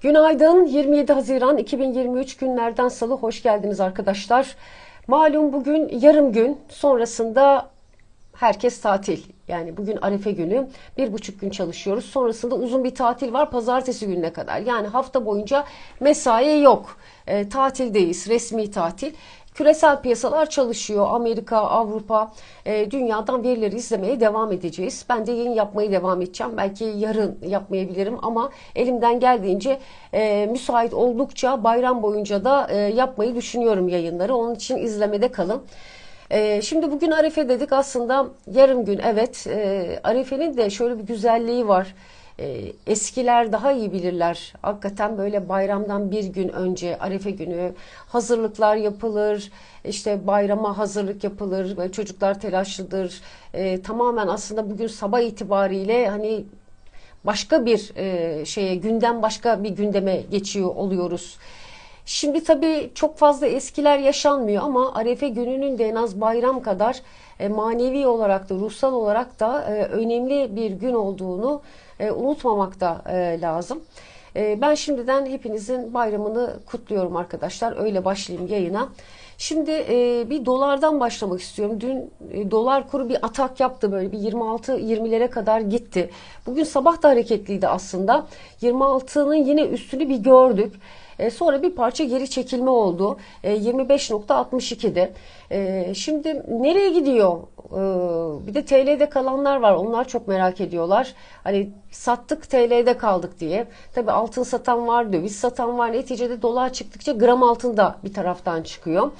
Günaydın 27 Haziran 2023 günlerden salı hoş geldiniz arkadaşlar. Malum bugün yarım gün sonrasında herkes tatil. Yani bugün Arefe günü bir buçuk gün çalışıyoruz. Sonrasında uzun bir tatil var pazartesi gününe kadar. Yani hafta boyunca mesai yok. E, tatildeyiz resmi tatil. Küresel piyasalar çalışıyor. Amerika, Avrupa, e, dünyadan verileri izlemeye devam edeceğiz. Ben de yayın yapmayı devam edeceğim. Belki yarın yapmayabilirim ama elimden geldiğince e, müsait oldukça bayram boyunca da e, yapmayı düşünüyorum yayınları. Onun için izlemede kalın. E, şimdi bugün Arife dedik aslında yarım gün evet. E, Arife'nin de şöyle bir güzelliği var. E, eskiler daha iyi bilirler. Hakikaten böyle bayramdan bir gün önce Arefe günü hazırlıklar yapılır. İşte bayrama hazırlık yapılır. Böyle çocuklar telaşlıdır. E, tamamen aslında bugün sabah itibariyle hani başka bir e, şeye gündem başka bir gündeme geçiyor oluyoruz. Şimdi tabii çok fazla eskiler yaşanmıyor ama Arefe gününün de en az bayram kadar e, manevi olarak da ruhsal olarak da e, önemli bir gün olduğunu e, unutmamak da lazım. Ben şimdiden hepinizin bayramını kutluyorum arkadaşlar. Öyle başlayayım yayına. Şimdi bir dolardan başlamak istiyorum. Dün dolar kuru bir atak yaptı böyle bir 26-20'lere kadar gitti. Bugün sabah da hareketliydi aslında. 26'nın yine üstünü bir gördük. Sonra bir parça geri çekilme oldu. E, 25.62'de. E, şimdi nereye gidiyor? E, bir de TL'de kalanlar var. Onlar çok merak ediyorlar. Hani sattık TL'de kaldık diye. Tabii altın satan var, döviz satan var. Neticede dolar çıktıkça gram altın da bir taraftan çıkıyor.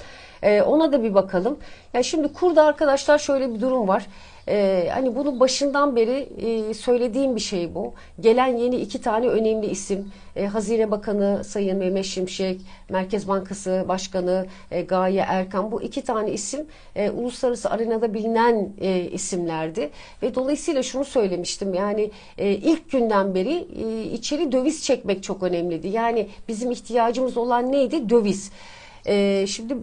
E, ona da bir bakalım. Ya şimdi kurda arkadaşlar şöyle bir durum var. Ee, hani bunu başından beri e, söylediğim bir şey bu. Gelen yeni iki tane önemli isim. E, Hazine Bakanı Sayın Mehmet Şimşek, Merkez Bankası Başkanı e, Gaye Erkan. Bu iki tane isim e, uluslararası arenada bilinen e, isimlerdi. Ve dolayısıyla şunu söylemiştim. Yani e, ilk günden beri e, içeri döviz çekmek çok önemliydi. Yani bizim ihtiyacımız olan neydi? Döviz. E, şimdi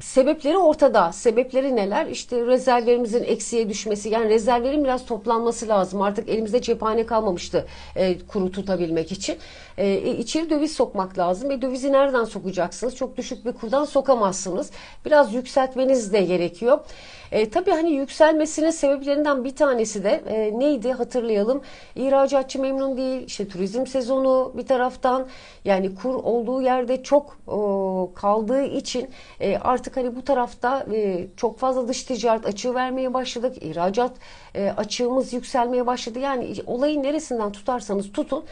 sebepleri ortada. Sebepleri neler? İşte rezervlerimizin eksiye düşmesi. Yani rezervlerin biraz toplanması lazım. Artık elimizde cephane kalmamıştı e, kuru tutabilmek için. E, içeri döviz sokmak lazım. E, dövizi nereden sokacaksınız? Çok düşük bir kurdan sokamazsınız. Biraz yükseltmeniz de gerekiyor. E, tabii hani yükselmesinin sebeplerinden bir tanesi de e, neydi hatırlayalım. İhracatçı memnun değil. İşte turizm sezonu bir taraftan yani kur olduğu yerde çok e, kaldığı için e, artık hani bu tarafta e, çok fazla dış ticaret açığı vermeye başladık. İhracat e, açığımız yükselmeye başladı. Yani olayın neresinden tutarsanız tutun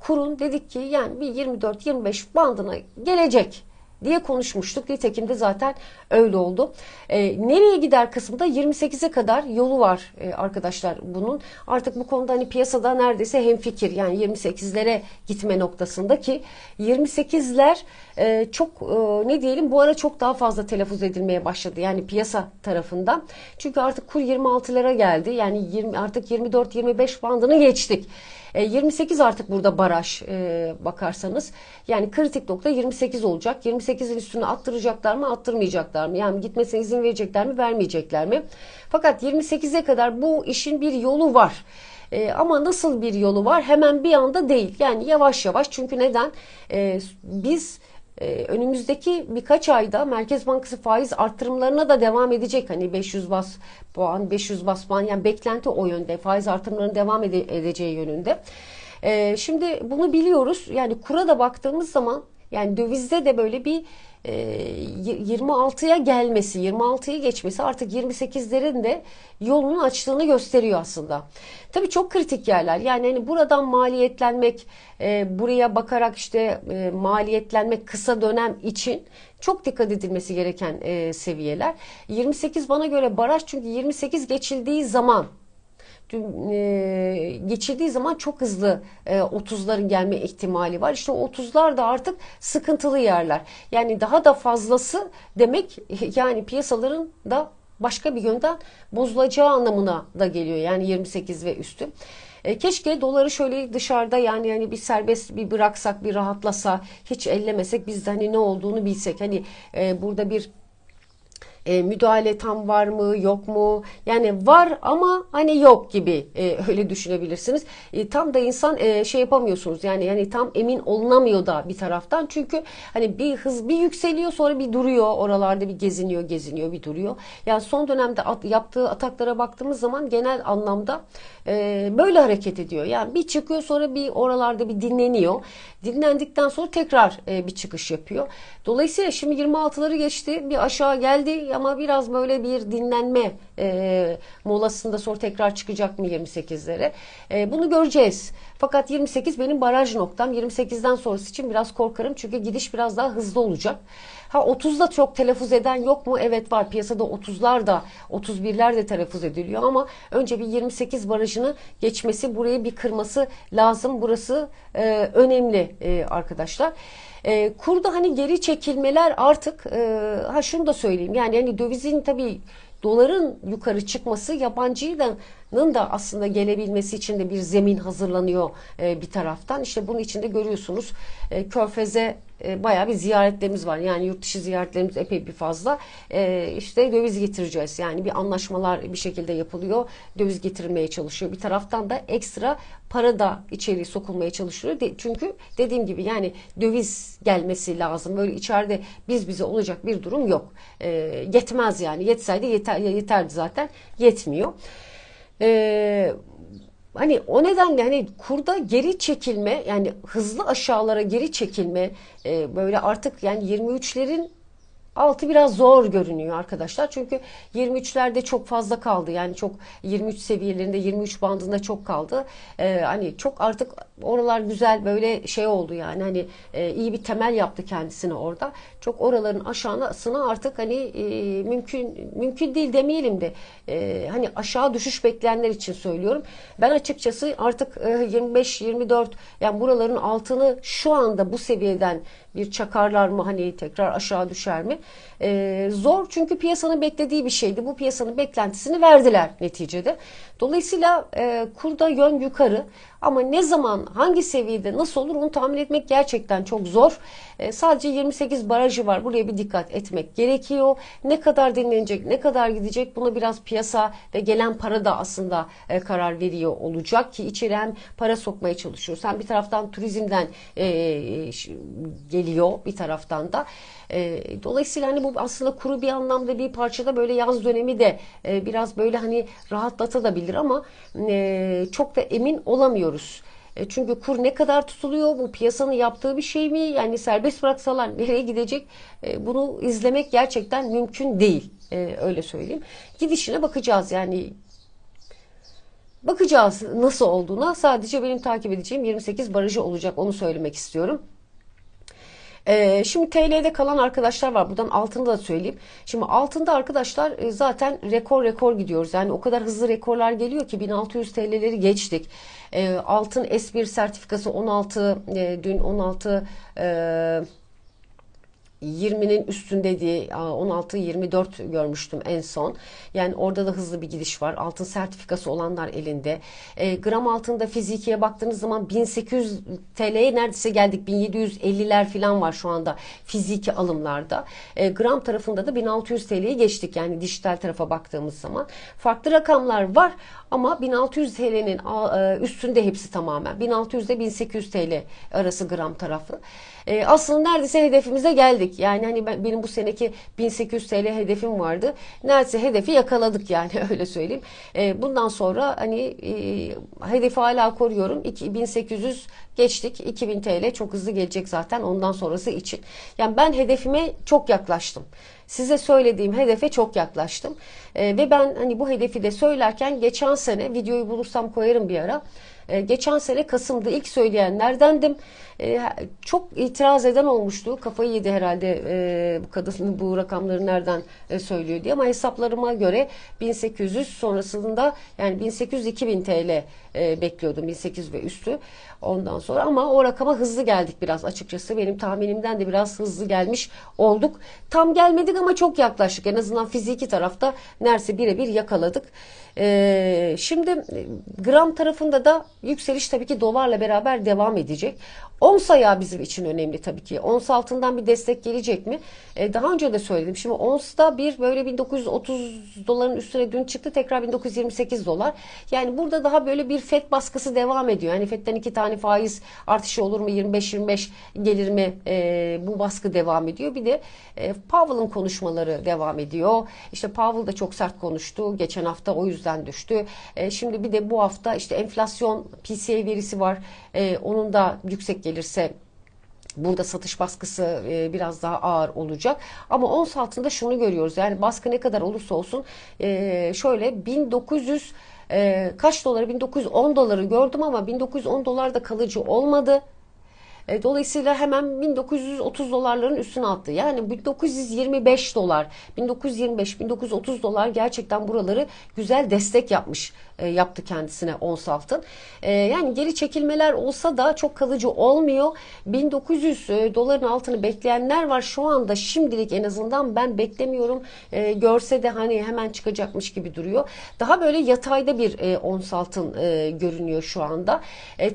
kurun dedik ki yani bir 24-25 bandına gelecek diye konuşmuştuk. Nitekim de zaten öyle oldu. E, nereye gider kısmında 28'e kadar yolu var e, arkadaşlar bunun. Artık bu konuda hani piyasada neredeyse hemfikir yani 28'lere gitme noktasında ki 28'ler e, çok e, ne diyelim bu ara çok daha fazla telaffuz edilmeye başladı. Yani piyasa tarafından. Çünkü artık kur 26'lara geldi. Yani 20, artık 24-25 bandını geçtik. 28 e, artık burada baraj e, bakarsanız. Yani kritik nokta 28 olacak. 28'in üstüne attıracaklar mı attırmayacaklar mı? Yani gitmesine izin verecekler mi vermeyecekler mi? Fakat 28'e kadar bu işin bir yolu var. E, ama nasıl bir yolu var? Hemen bir anda değil. Yani yavaş yavaş. Çünkü neden? E, biz ee, önümüzdeki birkaç ayda Merkez Bankası faiz arttırımlarına da devam edecek. Hani 500 bas puan, 500 bas puan yani beklenti o yönde. Faiz artırımlarının devam ede- edeceği yönünde. Ee, şimdi bunu biliyoruz. Yani kura da baktığımız zaman yani dövizde de böyle bir 26'ya e, gelmesi, 26'yı geçmesi artık 28'lerin de yolunu açtığını gösteriyor aslında. Tabii çok kritik yerler. Yani hani buradan maliyetlenmek, e, buraya bakarak işte e, maliyetlenmek kısa dönem için çok dikkat edilmesi gereken seviyeler. 28 bana göre baraj çünkü 28 geçildiği zaman e, geçirdiği zaman çok hızlı e, 30'ların gelme ihtimali var. İşte o 30'lar da artık sıkıntılı yerler. Yani daha da fazlası demek yani piyasaların da başka bir yönden bozulacağı anlamına da geliyor. Yani 28 ve üstü. E, keşke doları şöyle dışarıda yani yani bir serbest bir bıraksak, bir rahatlasa, hiç ellemesek biz de hani ne olduğunu bilsek. Hani e, burada bir E, müdahale tam var mı yok mu? Yani var ama hani yok gibi e, öyle düşünebilirsiniz. E, tam da insan e, şey yapamıyorsunuz yani yani tam emin olunamıyor da bir taraftan. Çünkü hani bir hız bir yükseliyor sonra bir duruyor oralarda bir geziniyor geziniyor bir duruyor. Yani son dönemde at, yaptığı ataklara baktığımız zaman genel anlamda e, böyle hareket ediyor. Yani bir çıkıyor sonra bir oralarda bir dinleniyor. Dinlendikten sonra tekrar e, bir çıkış yapıyor. Dolayısıyla şimdi 26'ları geçti bir aşağı geldi ama biraz böyle bir dinlenme e, molasında sonra tekrar çıkacak mı 28'lere? E, bunu göreceğiz. Fakat 28 benim baraj noktam. 28'den sonrası için biraz korkarım çünkü gidiş biraz daha hızlı olacak. Ha 30'da çok telaffuz eden yok mu? Evet var. Piyasada 30'lar da 31'ler de telaffuz ediliyor ama önce bir 28 barajını geçmesi, burayı bir kırması lazım. Burası e, önemli e, arkadaşlar. E, kurda hani geri çekilmeler artık e, ha şunu da söyleyeyim. Yani hani dövizin tabii doların yukarı çıkması yabancının da aslında gelebilmesi için de bir zemin hazırlanıyor e, bir taraftan. İşte bunun içinde görüyorsunuz e, Körfez'e e, bayağı bir ziyaretlerimiz var. Yani yurt dışı ziyaretlerimiz epey bir fazla. E, işte döviz getireceğiz. Yani bir anlaşmalar bir şekilde yapılıyor. Döviz getirilmeye çalışıyor. Bir taraftan da ekstra para da içeriye sokulmaya çalışılıyor. De, çünkü dediğim gibi yani döviz gelmesi lazım. Böyle içeride biz bize olacak bir durum yok. E, yetmez yani. Yetseydi yeter, yeterdi zaten. Yetmiyor. Eee Hani o nedenle hani kurda geri çekilme yani hızlı aşağılara geri çekilme e, böyle artık yani 23'lerin altı biraz zor görünüyor arkadaşlar. Çünkü 23'lerde çok fazla kaldı. Yani çok 23 seviyelerinde 23 bandında çok kaldı. Ee, hani çok artık oralar güzel böyle şey oldu yani hani e, iyi bir temel yaptı kendisine orada. Çok oraların aşağısına artık hani e, mümkün mümkün değil demeyelim de e, hani aşağı düşüş bekleyenler için söylüyorum. Ben açıkçası artık e, 25 24 yani buraların altını şu anda bu seviyeden bir çakarlar mı hani tekrar aşağı düşer mi? Ee, zor çünkü piyasanın beklediği bir şeydi. Bu piyasanın beklentisini verdiler neticede. Dolayısıyla e, kurda yön yukarı ama ne zaman hangi seviyede nasıl olur onu tahmin etmek gerçekten çok zor. E, sadece 28 barajı var. Buraya bir dikkat etmek gerekiyor. Ne kadar dinlenecek, ne kadar gidecek buna biraz piyasa ve gelen para da aslında e, karar veriyor olacak ki içeri hem para sokmaya çalışıyoruz. Hem bir taraftan turizmden e, geliyor bir taraftan da. E, dolayısıyla hani bu aslında kuru bir anlamda bir parçada böyle yaz dönemi de e, biraz böyle hani rahatlatabilir ama e, çok da emin olamıyoruz. E, çünkü kur ne kadar tutuluyor? Bu piyasanın yaptığı bir şey mi? Yani serbest bıraksalar nereye gidecek? E, bunu izlemek gerçekten mümkün değil. E, öyle söyleyeyim. Gidişine bakacağız yani bakacağız nasıl olduğuna. Sadece benim takip edeceğim 28 barajı olacak onu söylemek istiyorum. Ee, şimdi TL'de kalan arkadaşlar var. Buradan altında da söyleyeyim. Şimdi altında arkadaşlar e, zaten rekor rekor gidiyoruz. Yani o kadar hızlı rekorlar geliyor ki 1600 TL'leri geçtik. Ee, altın S1 sertifikası 16 e, dün 16 e, 20'nin üstündeydi. 16-24 görmüştüm en son. Yani orada da hızlı bir gidiş var. Altın sertifikası olanlar elinde. E, gram altında fizikiye baktığınız zaman 1800 TL'ye neredeyse geldik. 1750'ler falan var şu anda fiziki alımlarda. E, gram tarafında da 1600 TL'ye geçtik. Yani dijital tarafa baktığımız zaman. Farklı rakamlar var ama 1600 TL'nin e, üstünde hepsi tamamen. 1600 ile 1800 TL arası gram tarafı. E, aslında neredeyse hedefimize geldik. Yani hani ben, benim bu seneki 1800 TL hedefim vardı. Neredeyse hedefi yakaladık yani öyle söyleyeyim. E, bundan sonra hani e, hedefi hala koruyorum. 1800 geçtik. 2000 TL çok hızlı gelecek zaten ondan sonrası için. Yani ben hedefime çok yaklaştım size söylediğim hedefe çok yaklaştım. E, ve ben hani bu hedefi de söylerken geçen sene videoyu bulursam koyarım bir ara. E, geçen sene Kasım'da ilk söyleyenlerdendim. E, çok itiraz eden olmuştu. Kafayı yedi herhalde e, bu kadın bu rakamları nereden e, söylüyor diye. Ama hesaplarıma göre 1800 sonrasında yani 1800-2000 TL e, bekliyordum. 1800 ve üstü. Ondan sonra ama o rakama hızlı geldik biraz açıkçası. Benim tahminimden de biraz hızlı gelmiş olduk. Tam gelmedik ama çok yaklaştık. En azından fiziki tarafta neredeyse birebir yakaladık. Şimdi gram tarafında da yükseliş tabii ki dolarla beraber devam edecek. Ons ayağı bizim için önemli tabii ki. Ons altından bir destek gelecek mi? E, daha önce de söyledim. Şimdi onsta bir böyle 1930 doların üstüne dün çıktı. Tekrar 1928 dolar. Yani burada daha böyle bir FED baskısı devam ediyor. Yani FED'den iki tane faiz artışı olur mu? 25-25 gelir mi? E, bu baskı devam ediyor. Bir de e, Powell'ın konuşmaları devam ediyor. İşte Powell da çok sert konuştu. Geçen hafta o yüzden düştü. E, şimdi bir de bu hafta işte enflasyon PCE verisi var. E, onun da yüksek gelirse Burada satış baskısı e, biraz daha ağır olacak. Ama ons altında şunu görüyoruz. Yani baskı ne kadar olursa olsun e, şöyle 1900 e, kaç doları 1910 doları gördüm ama 1910 dolar da kalıcı olmadı. E, dolayısıyla hemen 1930 dolarların üstüne attı. Yani 1925 dolar, 1925, 1930 dolar gerçekten buraları güzel destek yapmış, e, yaptı kendisine ons altın. E, yani geri çekilmeler olsa da çok kalıcı olmuyor. 1900 doların altını bekleyenler var. Şu anda şimdilik en azından ben beklemiyorum. Görse de hani hemen çıkacakmış gibi duruyor. Daha böyle yatayda bir ons altın görünüyor şu anda.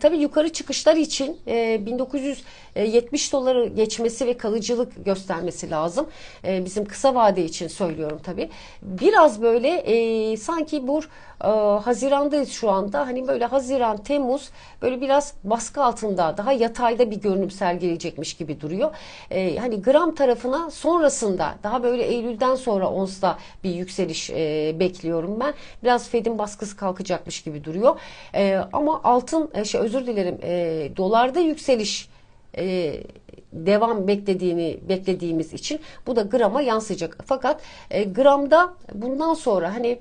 Tabii yukarı çıkışlar için 1900 1900 970 doları geçmesi ve kalıcılık göstermesi lazım. E, bizim kısa vade için söylüyorum tabii. Biraz böyle e, sanki bu e, Haziran'dayız şu anda. Hani böyle Haziran, Temmuz böyle biraz baskı altında daha yatayda bir görünüm sergileyecekmiş gibi duruyor. E, hani gram tarafına sonrasında daha böyle Eylül'den sonra onsta bir yükseliş e, bekliyorum ben. Biraz Fed'in baskısı kalkacakmış gibi duruyor. E, ama altın e, şey özür dilerim e, dolarda yükseliş e, devam beklediğini beklediğimiz için bu da grama yansıyacak. Fakat e, gramda bundan sonra hani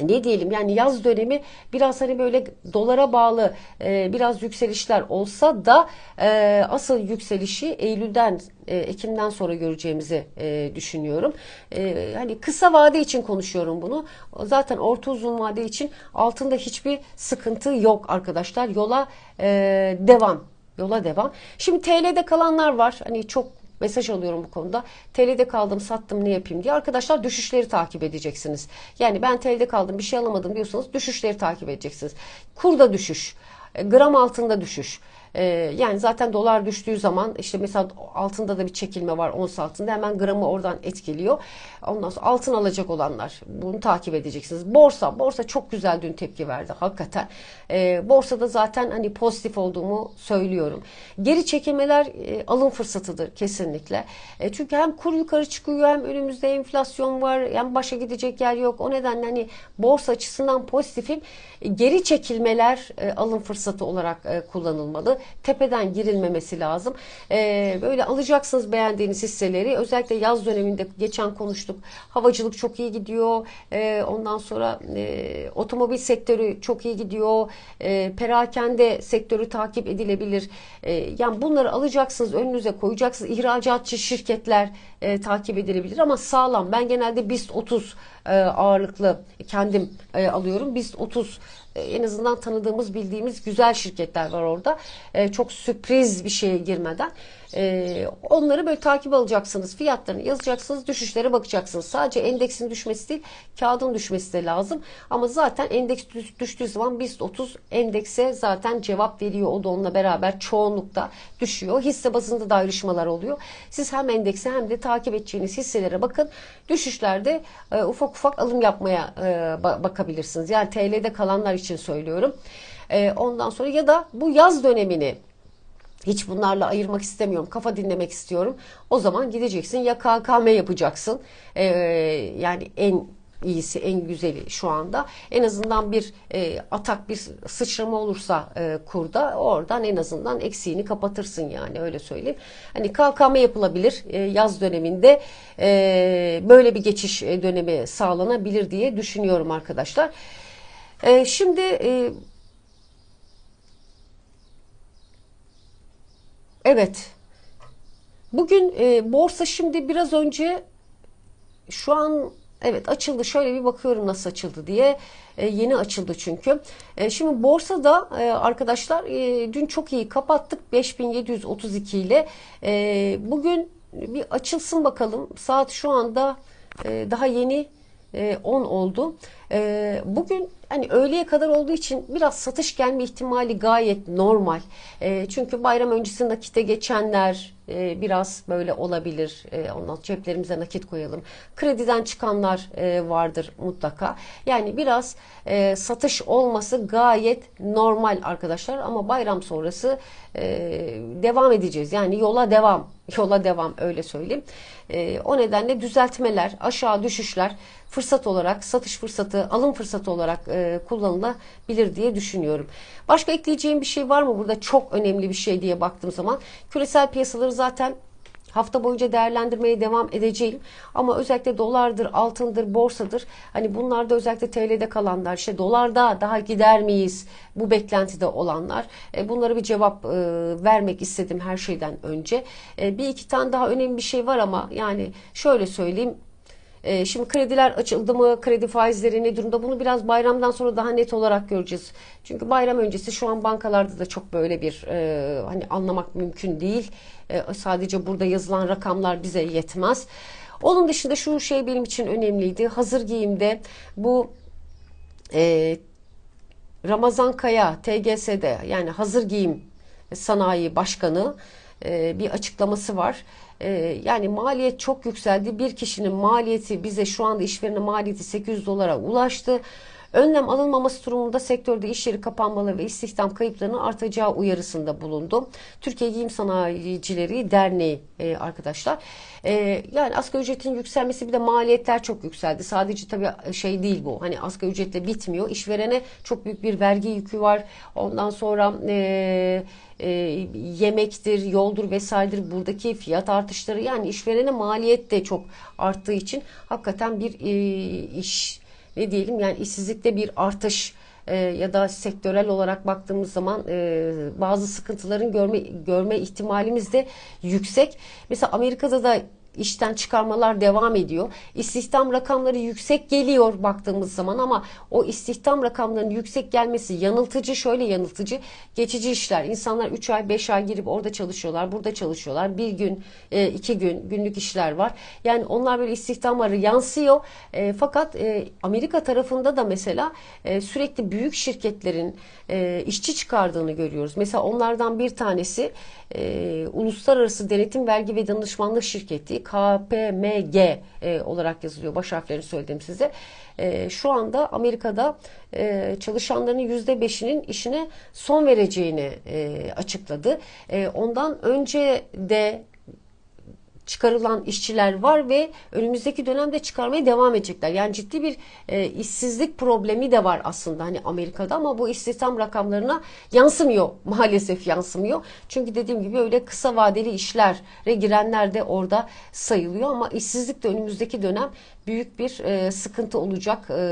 ne diyelim yani yaz dönemi biraz hani böyle dolara bağlı e, biraz yükselişler olsa da e, asıl yükselişi Eylül'den e, Ekim'den sonra göreceğimizi e, düşünüyorum. E, hani kısa vade için konuşuyorum bunu. Zaten orta uzun vade için altında hiçbir sıkıntı yok arkadaşlar. Yola e, devam yola devam. Şimdi TL'de kalanlar var. Hani çok mesaj alıyorum bu konuda. TL'de kaldım sattım ne yapayım diye. Arkadaşlar düşüşleri takip edeceksiniz. Yani ben TL'de kaldım bir şey alamadım diyorsanız düşüşleri takip edeceksiniz. Kurda düşüş, e, gram altında düşüş. Ee, yani zaten dolar düştüğü zaman işte mesela altında da bir çekilme var ons altında hemen gramı oradan etkiliyor. Ondan sonra altın alacak olanlar bunu takip edeceksiniz. Borsa, borsa çok güzel dün tepki verdi hakikaten. Ee, borsada zaten hani pozitif olduğumu söylüyorum. Geri çekilmeler e, alım fırsatıdır kesinlikle. E, çünkü hem kur yukarı çıkıyor hem önümüzde enflasyon var hem başa gidecek yer yok. O nedenle hani borsa açısından pozitifim. Geri çekilmeler e, alım fırsatı olarak e, kullanılmalı tepeden girilmemesi lazım. E, böyle alacaksınız beğendiğiniz hisseleri. Özellikle yaz döneminde geçen konuştuk. Havacılık çok iyi gidiyor. E, ondan sonra e, otomobil sektörü çok iyi gidiyor. E, perakende sektörü takip edilebilir. E, yani bunları alacaksınız, önünüze koyacaksınız. İhracatçı şirketler e, takip edilebilir ama sağlam. Ben genelde BIST 30 e, ağırlıklı kendim e, alıyorum. BIST 30 e, en azından tanıdığımız bildiğimiz güzel şirketler var orada. E, çok sürpriz bir şeye girmeden. E, onları böyle takip alacaksınız. Fiyatlarını yazacaksınız. Düşüşlere bakacaksınız. Sadece endeksin düşmesi değil kağıdın düşmesi de lazım. Ama zaten endeks düştüğü zaman BIST 30 endekse zaten cevap veriyor. O da onunla beraber çoğunlukta düşüyor. Hisse bazında da ayrışmalar oluyor. Siz hem endekse hem de takip edeceğiniz hisselere bakın. Düşüşlerde e, ufak ufak alım yapmaya e, bakabilirsiniz. Yani TL'de kalanlar için söylüyorum. E, ondan sonra ya da bu yaz dönemini hiç bunlarla ayırmak istemiyorum. Kafa dinlemek istiyorum. O zaman gideceksin ya KKM yapacaksın. Ee, yani en iyisi, en güzeli şu anda. En azından bir e, atak, bir sıçrama olursa e, kurda oradan en azından eksiğini kapatırsın yani öyle söyleyeyim. Hani KKM yapılabilir e, yaz döneminde e, böyle bir geçiş e, dönemi sağlanabilir diye düşünüyorum arkadaşlar. E, şimdi e, Evet. Bugün e, borsa şimdi biraz önce şu an evet açıldı. Şöyle bir bakıyorum nasıl açıldı diye. E, yeni açıldı çünkü. E, şimdi borsada e, arkadaşlar e, dün çok iyi kapattık 5732 ile. E, bugün bir açılsın bakalım. Saat şu anda e, daha yeni e, 10 oldu. E, bugün hani öğleye kadar olduğu için biraz satış gelme ihtimali gayet normal. E, çünkü bayram öncesi nakite geçenler e, biraz böyle olabilir. E, ondan ceplerimize nakit koyalım. Krediden çıkanlar e, vardır mutlaka. Yani biraz e, satış olması gayet normal arkadaşlar ama bayram sonrası e, devam edeceğiz. Yani yola devam. Yola devam öyle söyleyeyim. E, o nedenle düzeltmeler, aşağı düşüşler fırsat olarak, satış fırsatı, alım fırsatı olarak e, kullanılabilir diye düşünüyorum. Başka ekleyeceğim bir şey var mı burada çok önemli bir şey diye baktığım zaman? Küresel piyasaları zaten Hafta boyunca değerlendirmeye devam edeceğim. Ama özellikle dolardır, altındır, borsadır. Hani bunlarda özellikle TL'de kalanlar, işte dolarda daha gider miyiz? Bu beklentide olanlar. E, bunlara bir cevap e, vermek istedim her şeyden önce. E, bir iki tane daha önemli bir şey var ama yani şöyle söyleyeyim. E, şimdi krediler açıldı mı? Kredi faizleri ne durumda? Bunu biraz bayramdan sonra daha net olarak göreceğiz. Çünkü bayram öncesi şu an bankalarda da çok böyle bir e, hani anlamak mümkün değil. E, sadece burada yazılan rakamlar bize yetmez. Onun dışında şu şey benim için önemliydi. Hazır giyimde bu e, Ramazan Kaya TGS'de yani hazır giyim sanayi başkanı e, bir açıklaması var. E, yani maliyet çok yükseldi. Bir kişinin maliyeti bize şu anda işverene maliyeti 800 dolara ulaştı. Önlem alınmaması durumunda sektörde iş yeri kapanmaları ve istihdam kayıplarının artacağı uyarısında bulundu. Türkiye Giyim Sanayicileri Derneği e, arkadaşlar. E, yani asgari ücretin yükselmesi bir de maliyetler çok yükseldi. Sadece tabii şey değil bu. Hani asgari ücretle bitmiyor. İşverene çok büyük bir vergi yükü var. Ondan sonra e, e, yemektir, yoldur vesairedir buradaki fiyat artışları yani işverene maliyet de çok arttığı için hakikaten bir e, iş ne diyelim yani işsizlikte bir artış e, ya da sektörel olarak baktığımız zaman e, bazı sıkıntıların görme görme ihtimalimiz de yüksek. Mesela Amerika'da da işten çıkarmalar devam ediyor. İstihdam rakamları yüksek geliyor baktığımız zaman ama o istihdam rakamlarının yüksek gelmesi yanıltıcı şöyle yanıltıcı geçici işler. İnsanlar 3 ay 5 ay girip orada çalışıyorlar burada çalışıyorlar. Bir gün e, iki gün günlük işler var. Yani onlar böyle istihdamları yansıyor. E, fakat e, Amerika tarafında da mesela sürekli büyük şirketlerin işçi çıkardığını görüyoruz. Mesela onlardan bir tanesi Uluslararası Denetim Vergi ve Danışmanlık Şirketi KPMG e, olarak yazılıyor. Baş harflerini söyledim size. E, şu anda Amerika'da e, çalışanların yüzde beşinin işine son vereceğini e, açıkladı. E, ondan önce de çıkarılan işçiler var ve önümüzdeki dönemde çıkarmaya devam edecekler. Yani ciddi bir e, işsizlik problemi de var aslında hani Amerika'da ama bu istihdam rakamlarına yansımıyor. Maalesef yansımıyor. Çünkü dediğim gibi öyle kısa vadeli işlere girenler de orada sayılıyor ama işsizlik de önümüzdeki dönem büyük bir e, sıkıntı olacak. E,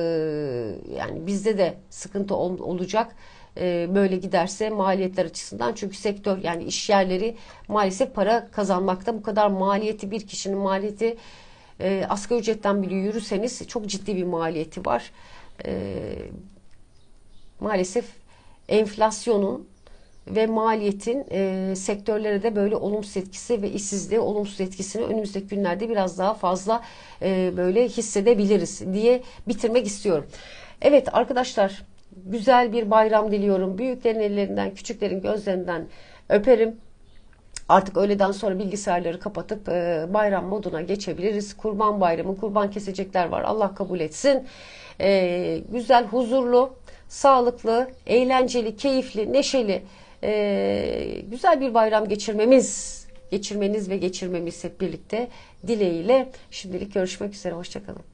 yani bizde de sıkıntı ol, olacak e, böyle giderse maliyetler açısından çünkü sektör yani iş yerleri maalesef para kazanmakta bu kadar maliyeti bir kişinin maliyeti e, asgari ücretten bile yürüseniz çok ciddi bir maliyeti var. E, maalesef enflasyonun ve maliyetin e, sektörlere de böyle olumsuz etkisi ve işsizliğe olumsuz etkisini önümüzdeki günlerde biraz daha fazla e, böyle hissedebiliriz diye bitirmek istiyorum. Evet arkadaşlar güzel bir bayram diliyorum. Büyüklerin ellerinden, küçüklerin gözlerinden öperim. Artık öğleden sonra bilgisayarları kapatıp e, bayram moduna geçebiliriz. Kurban bayramı, kurban kesecekler var. Allah kabul etsin. E, güzel, huzurlu, sağlıklı, eğlenceli, keyifli, neşeli, e, güzel bir bayram geçirmemiz, geçirmeniz ve geçirmemiz hep birlikte dileğiyle. Şimdilik görüşmek üzere. Hoşçakalın.